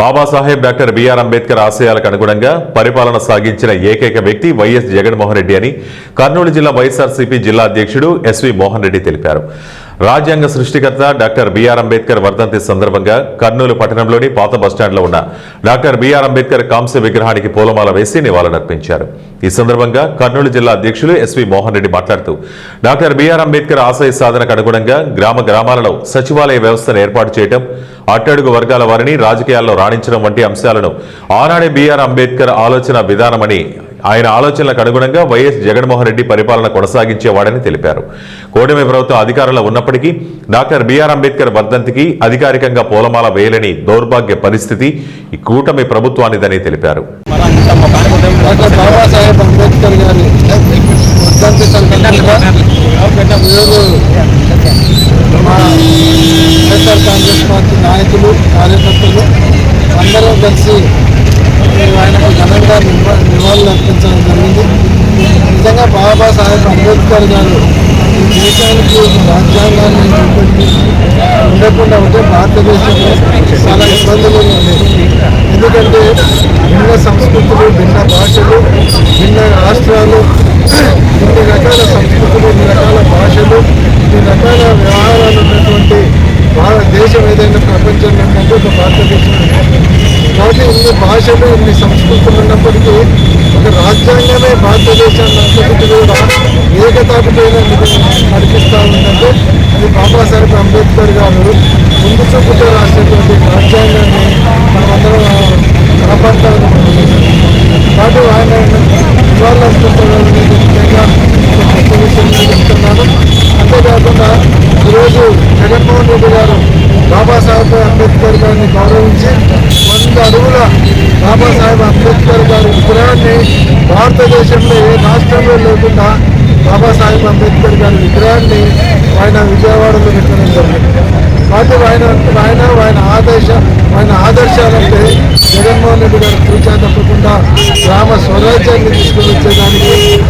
Babasaheb doctor BR Ambedkar ఆశయాలకు అనుగుణంగా పరిపాలన సాగించిన ఏకైక వ్యక్తి వైఎస్ జగన్మోహన్ రెడ్డి అని కర్నూలు జిల్లా వైఎస్ఆర్సీపీ జిల్లా అధ్యక్షుడు ఎస్వి మోహన్ రెడ్డి తెలిపారు. రాజ్యాంగ సృష్టికర్త డాక్టర్ బిఆర్ అంబేద్కర్ వర్ధంతి సందర్భంగా కర్నూలు పట్టణంలోని పాత బస్టాండ్లో ఉన్న డాక్టర్ బిఆర్ అంబేద్కర్ కాంస్య విగ్రహానికి పూలమాల వేసి నివాళులర్పించారు. ఈ సందర్భంగా కర్నూలు జిల్లా అధ్యక్షులు ఎస్వి మోహన్ రెడ్డి మాట్లాడుతూ డాక్టర్ బిఆర్ అంబేద్కర్ ఆశయ సాధనకు అనుగుణంగా గ్రామ గ్రామాలలో సచివాలయ వ్యవస్థను ఏర్పాటు చేయడం అట్టడుగు వర్గాల వారిని రాజకీయాల్లో రాణించడం వంటి అంశాలను ఆనాడే బిఆర్ అంబేద్కర్ ఆలోచన విధానమని ఆయన ఆలోచనలకు అనుగుణంగా వైఎస్ జగన్మోహన్ రెడ్డి పరిపాలన కొనసాగించేవాడని తెలిపారు. కూటమి ప్రభుత్వం అధికారంలో ఉన్నప్పటికీ డాక్టర్ బిఆర్ అంబేద్కర్ వర్ధంతికి అధికారికంగా పూలమాల వేయలేని దౌర్భాగ్య పరిస్థితి ఈ కూటమి ప్రభుత్వానిదని తెలిపారు. వైఎస్ఆర్ కాంగ్రెస్ పార్టీ నాయకులు కార్యకర్తలు అందరూ కలిసి ఆయనకు ఘనంగా నివాళులు అర్పించడం జరిగింది. నిజంగా బాబాసాహెబ్ అంబేద్కర్ గారు ఈ దేశానికి రాజ్యాంగాన్ని చూపెట్టి ఉండకుండా ఉంటే భారతదేశంలో చాలా ఇబ్బందులు ఉండేవి. ఎందుకంటే భిన్న సంస్కృతులు భిన్న భాషలు భిన్న రాష్ట్రాలు ఇన్ని రకాల సంస్కృతులు ఇన్ని రకాల భాషలు ఇన్ని రకాల వ్యవహారాలు ఉన్నటువంటి భారతదేశం ఏదైనా ప్రపంచంలో ఉందంటే ఒక భారతదేశం కాబట్టి ఇన్ని భాషలు ఇన్ని సంస్కృతులు ఉన్నప్పటికీ రాజ్యాంగమే భారతదేశాన్ని అంతటి కూడా ఏకతాటిపైన నడిపిస్తూ ఉందంటే అది బాబాసాహెబ్ అంబేద్కర్ గారు ముందు చూపుతో రాసినటువంటి రాజ్యాంగాన్ని మనమందరం కాపాడుతూ కాబట్టి ఆయన నివాళులు ముఖ్యంగా గొప్ప విషయం చెప్తున్నాను. అంతేకాకుండా ఈరోజు జగన్మోహన్ రెడ్డి గారు బాబాసాహెబ్ అంబేద్కర్ గారిని గౌరవించి వంద అడుగుల బాబాసాహెబ్ అంబేద్కర్ గారి విగ్రహాన్ని భారతదేశంలో ఏ రాష్ట్రంలో లేకుండా బాబాసాహెబ్ అంబేద్కర్ గారి విగ్రహాన్ని ఆయన విజయవాడలో పెట్టడం జరిగింది. కాబట్టి ఆయన ఆయన ఆయన ఆదేశ ఆయన ఆదర్శాలంటే జగన్మోహన్ రెడ్డి గారు తూచా తప్పకుండా గ్రామ స్వరాజ్యాన్ని తీసుకుని వచ్చేదానికి